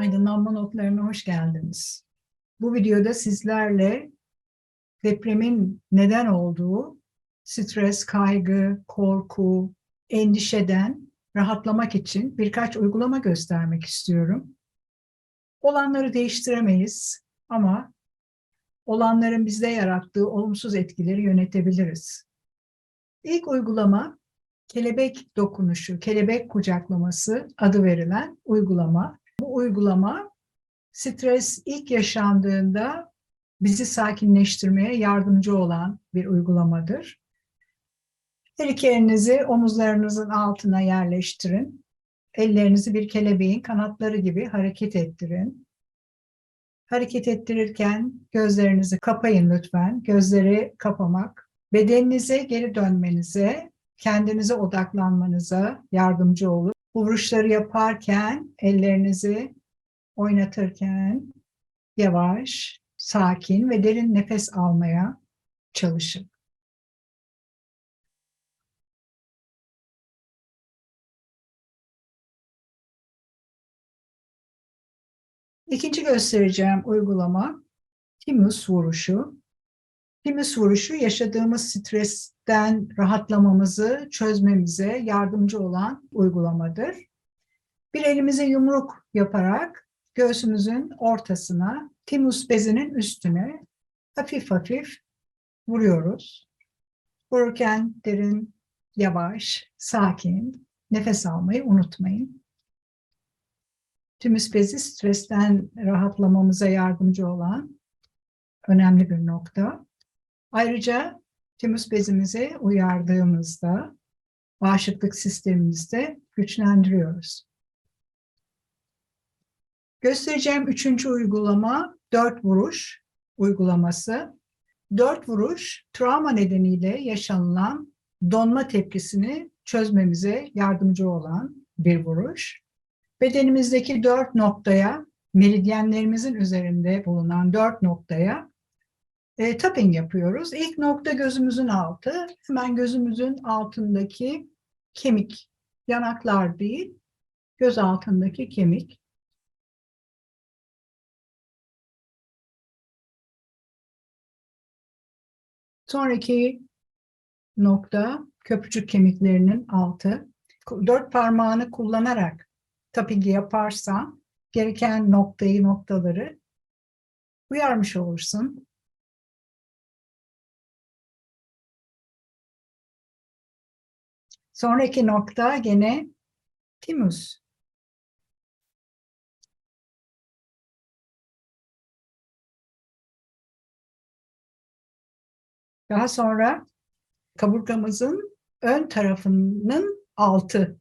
Aydınlanma notlarına hoş geldiniz. Bu videoda sizlerle depremin neden olduğu stres, kaygı, korku, endişeden rahatlamak için birkaç uygulama göstermek istiyorum. Olanları değiştiremeyiz ama olanların bizde yarattığı olumsuz etkileri yönetebiliriz. İlk uygulama kelebek dokunuşu, kelebek kucaklaması adı verilen uygulama. Uygulama stres ilk yaşandığında bizi sakinleştirmeye yardımcı olan bir uygulamadır. Her iki elinizi omuzlarınızın altına yerleştirin. Ellerinizi bir kelebeğin kanatları gibi hareket ettirin. Hareket ettirirken gözlerinizi kapayın lütfen. Gözleri kapamak bedeninize geri dönmenize, kendinize odaklanmanıza yardımcı olur. Bu vuruşları yaparken ellerinizi oynatırken yavaş, sakin ve derin nefes almaya çalışın. İkinci göstereceğim uygulama timus vuruşu. Timus vuruşu yaşadığımız stresten rahatlamamızı çözmemize yardımcı olan uygulamadır. Bir elimize yumruk yaparak göğsümüzün ortasına, timus bezinin üstüne hafif hafif vuruyoruz. Vururken derin, yavaş, sakin, nefes almayı unutmayın. Tümüs bezi stresten rahatlamamıza yardımcı olan önemli bir nokta. Ayrıca tümüs bezimizi uyardığımızda bağışıklık sistemimizde güçlendiriyoruz. Göstereceğim üçüncü uygulama dört vuruş uygulaması. Dört vuruş travma nedeniyle yaşanılan donma tepkisini çözmemize yardımcı olan bir vuruş. Bedenimizdeki dört noktaya, meridyenlerimizin üzerinde bulunan dört noktaya e, tapping yapıyoruz. İlk nokta gözümüzün altı. Hemen gözümüzün altındaki kemik, yanaklar değil, göz altındaki kemik. Sonraki nokta köprücük kemiklerinin altı. Dört parmağını kullanarak tapping'i yaparsan gereken noktayı, noktaları uyarmış olursun. Sonraki nokta gene timus. Daha sonra kaburgamızın ön tarafının altı.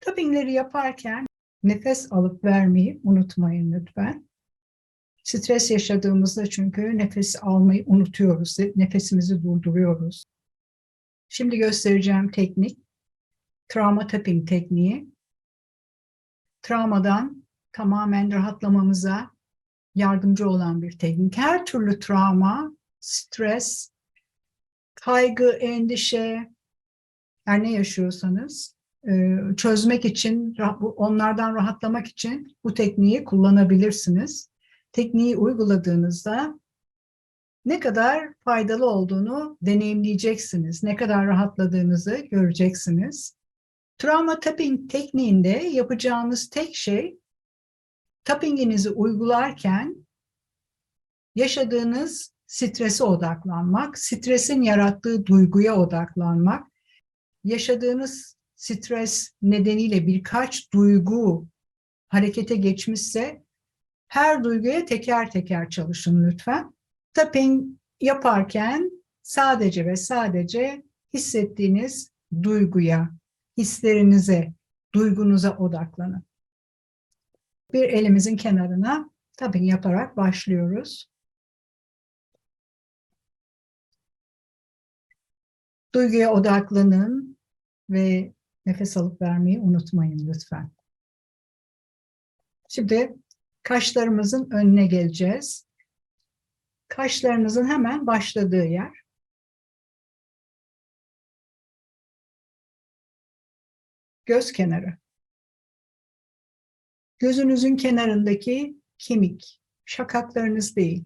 Tappingleri yaparken nefes alıp vermeyi unutmayın lütfen. Stres yaşadığımızda çünkü nefes almayı unutuyoruz, nefesimizi durduruyoruz. Şimdi göstereceğim teknik, travma tapping tekniği. Travmadan tamamen rahatlamamıza yardımcı olan bir teknik. Her türlü travma, stres, kaygı, endişe, her ne yaşıyorsanız çözmek için, onlardan rahatlamak için bu tekniği kullanabilirsiniz. Tekniği uyguladığınızda ne kadar faydalı olduğunu deneyimleyeceksiniz. Ne kadar rahatladığınızı göreceksiniz. Travma tapping tekniğinde yapacağınız tek şey tappinginizi uygularken yaşadığınız strese odaklanmak, stresin yarattığı duyguya odaklanmak, yaşadığınız stres nedeniyle birkaç duygu harekete geçmişse her duyguya teker teker çalışın lütfen. Tapping yaparken sadece ve sadece hissettiğiniz duyguya, hislerinize, duygunuza odaklanın. Bir elimizin kenarına tapping yaparak başlıyoruz. Duyguya odaklanın ve nefes alıp vermeyi unutmayın lütfen. Şimdi kaşlarımızın önüne geleceğiz. Kaşlarınızın hemen başladığı yer. Göz kenarı. Gözünüzün kenarındaki kemik, şakaklarınız değil.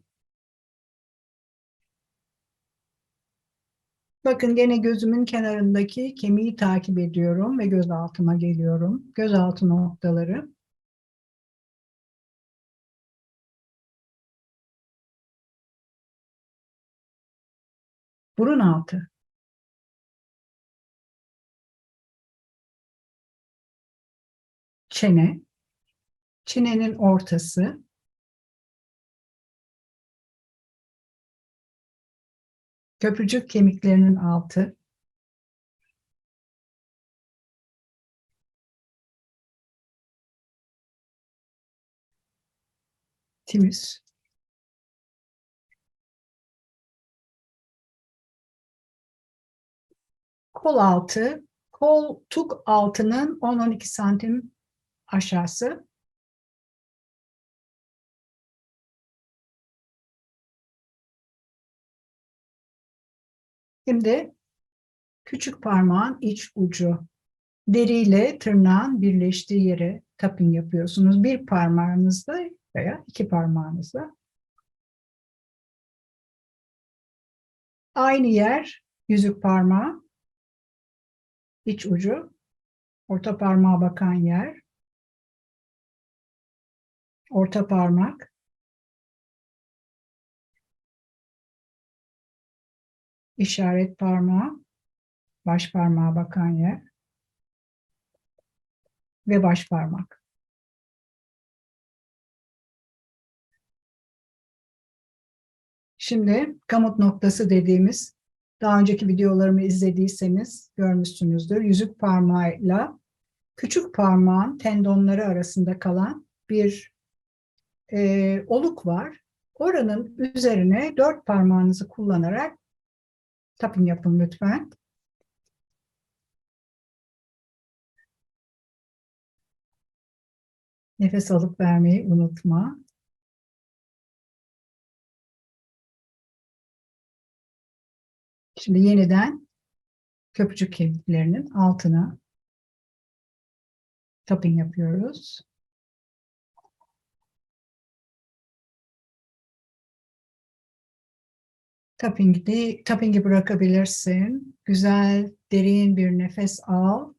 Bakın gene gözümün kenarındaki kemiği takip ediyorum ve gözaltıma geliyorum. Gözaltı noktaları. Burun altı. Çene. Çenenin ortası. Köprücük kemiklerinin altı. Timiz. Kol altı, koltuk altının 10-12 santim aşağısı. Şimdi küçük parmağın iç ucu deriyle tırnağın birleştiği yere tapping yapıyorsunuz. Bir parmağınızla veya iki parmağınızla. Aynı yer yüzük parmağı, iç ucu, orta parmağa bakan yer, orta parmak, işaret parmağı, baş parmağa bakan yer ve baş parmak. Şimdi kamut noktası dediğimiz daha önceki videolarımı izlediyseniz görmüşsünüzdür. Yüzük parmağıyla küçük parmağın tendonları arasında kalan bir e, oluk var. Oranın üzerine dört parmağınızı kullanarak tapping yapın lütfen. Nefes alıp vermeyi unutma. Şimdi yeniden köprücük kemiklerinin altına tapping yapıyoruz. Tapping'i, tapping'i bırakabilirsin. Güzel, derin bir nefes al.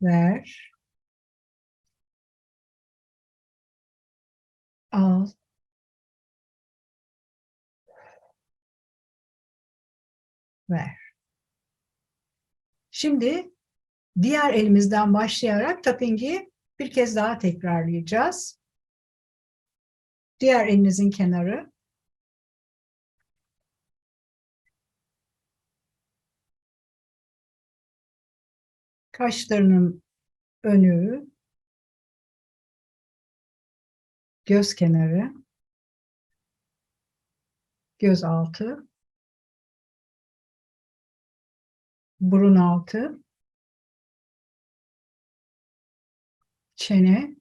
Ver. Al. Ver. Şimdi diğer elimizden başlayarak tapping'i bir kez daha tekrarlayacağız. Diğer elinizin kenarı. Kaşlarının önü. Göz kenarı. Göz altı. Burun altı. çene,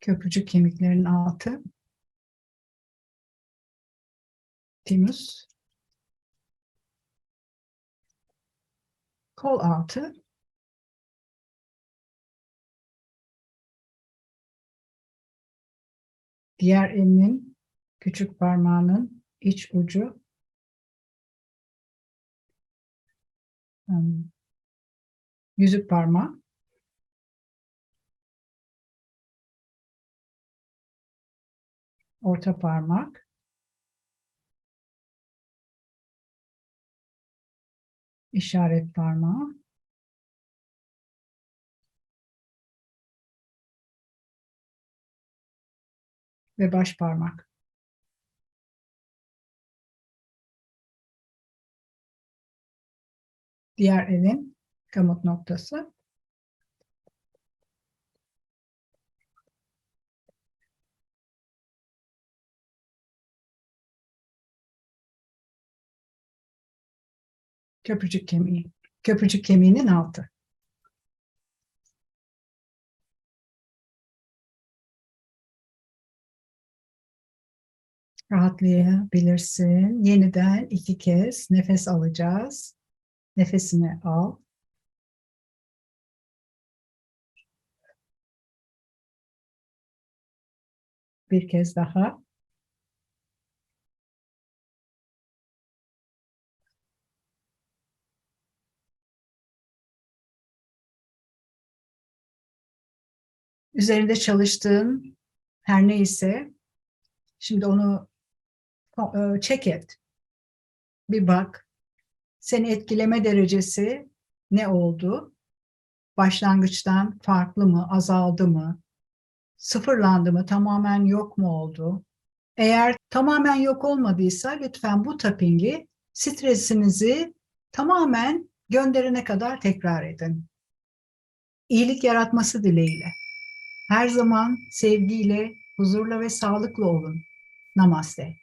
köprücük kemiklerin altı, timus, kol altı, diğer elinin küçük parmağının iç ucu, yüzük parmağı. Orta parmak. işaret parmağı. Ve baş parmak. Diğer elin kamut noktası. Köprücük kemiği. Köprücük kemiğinin altı. Rahatlayabilirsin. Yeniden iki kez nefes alacağız. Nefesini al. Bir kez daha. Üzerinde çalıştığın her neyse şimdi onu check et. Bir bak. Seni etkileme derecesi ne oldu? Başlangıçtan farklı mı, azaldı mı? Sıfırlandı mı, tamamen yok mu oldu? Eğer tamamen yok olmadıysa lütfen bu tapping'i stresinizi tamamen gönderene kadar tekrar edin. İyilik yaratması dileğiyle. Her zaman sevgiyle, huzurla ve sağlıklı olun. Namaste.